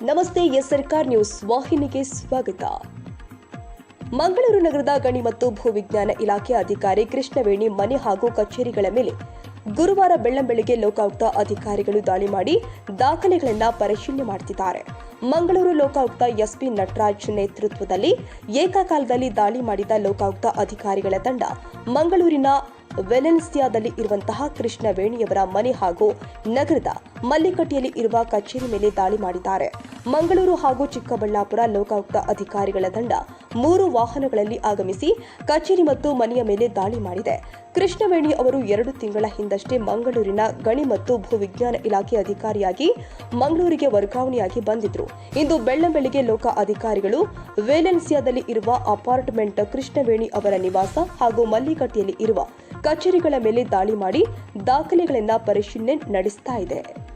ನಮಸ್ತೆ, ಎಸ್ ಸರ್ಕಾರ್ ನ್ಯೂಸ್. ವಾಹಿನಿಗೆ ಸ್ವಾಗತ. ಮಂಗಳೂರು ನಗರದ ಗಣಿ ಮತ್ತು ಭೂವಿಜ್ಞಾನ ಇಲಾಖೆ ಅಧಿಕಾರಿ ಕೃಷ್ಣವೇಣಿ ಮನೆ ಹಾಗೂ ಕಚೇರಿಗಳ ಮೇಲೆ ಗುರುವಾರ ಬೆಳ್ಳಂಬೆಳಿಗ್ಗೆ ಲೋಕಾಯುಕ್ತ ಅಧಿಕಾರಿಗಳು ದಾಳಿ ಮಾಡಿ ದಾಖಲೆಗಳನ್ನ ಪರಿಶೀಲನೆ ಮಾಡುತ್ತಿದ್ದಾರೆ ಮಂಗಳೂರು ಲೋಕಾಯುಕ್ತ ಎಸ್ಪಿ ನಟರಾಜ್ ನೇತೃತ್ವದಲ್ಲಿ ಏಕಕಾಲದಲ್ಲಿ ದಾಳಿ ಮಾಡಿದ ಲೋಕಾಯುಕ್ತ ಅಧಿಕಾರಿಗಳ ತಂಡ ಮಂಗಳೂರಿನ ವೆಲೆನ್ಸಿಯಾದಲ್ಲಿ ಇರುವಂತಹ ಕೃಷ್ಣವೇಣಿಯವರ ಮನೆ ಹಾಗೂ ನಗರದ ಮಲ್ಲಿಕಟ್ಟಿಯಲ್ಲಿ ಇರುವ ಕಚೇರಿ ಮೇಲೆ ದಾಳಿ ಮಾಡಿದ್ದಾರೆ. ಮಂಗಳೂರು ಹಾಗೂ ಚಿಕ್ಕಬಳ್ಳಾಪುರ ಲೋಕಾಯುಕ್ತ ಅಧಿಕಾರಿಗಳ ತಂಡ ಮೂರು ವಾಹನಗಳಲ್ಲಿ ಆಗಮಿಸಿ ಕಚೇರಿ ಮತ್ತು ಮನೆಯ ಮೇಲೆ ದಾಳಿ ಮಾಡಿದೆ. ಕೃಷ್ಣವೇಣಿ ಅವರು ಎರಡು ತಿಂಗಳ ಹಿಂದಷ್ಟೇ ಮಂಗಳೂರಿನ ಗಣಿ ಮತ್ತು ಭೂವಿಜ್ಞಾನ ಇಲಾಖೆ ಅಧಿಕಾರಿಯಾಗಿ ಮಂಗಳೂರಿಗೆ ವರ್ಗಾವಣೆಯಾಗಿ ಬಂದಿದ್ರು. ಇಂದು ಬೆಳ್ಳಂಬೆಳಿಗ್ಗೆ ಲೋಕ ಅಧಿಕಾರಿಗಳು ವೇಲೆನ್ಸಿಯಾದಲ್ಲಿ ಇರುವ ಅಪಾರ್ಟ್ಮೆಂಟ್ ಕೃಷ್ಣವೇಣಿ ಅವರ ನಿವಾಸ ಹಾಗೂ ಮಲ್ಲಿಕಟ್ಟಿಯಲ್ಲಿ ಇರುವ ಕಚೇರಿಗಳ ಮೇಲೆ ದಾಳಿ ಮಾಡಿ ದಾಖಲೆಗಳನ್ನ ಪರಿಶೀಲನೆ ನಡೆಸ್ತಾ ಇದೆ.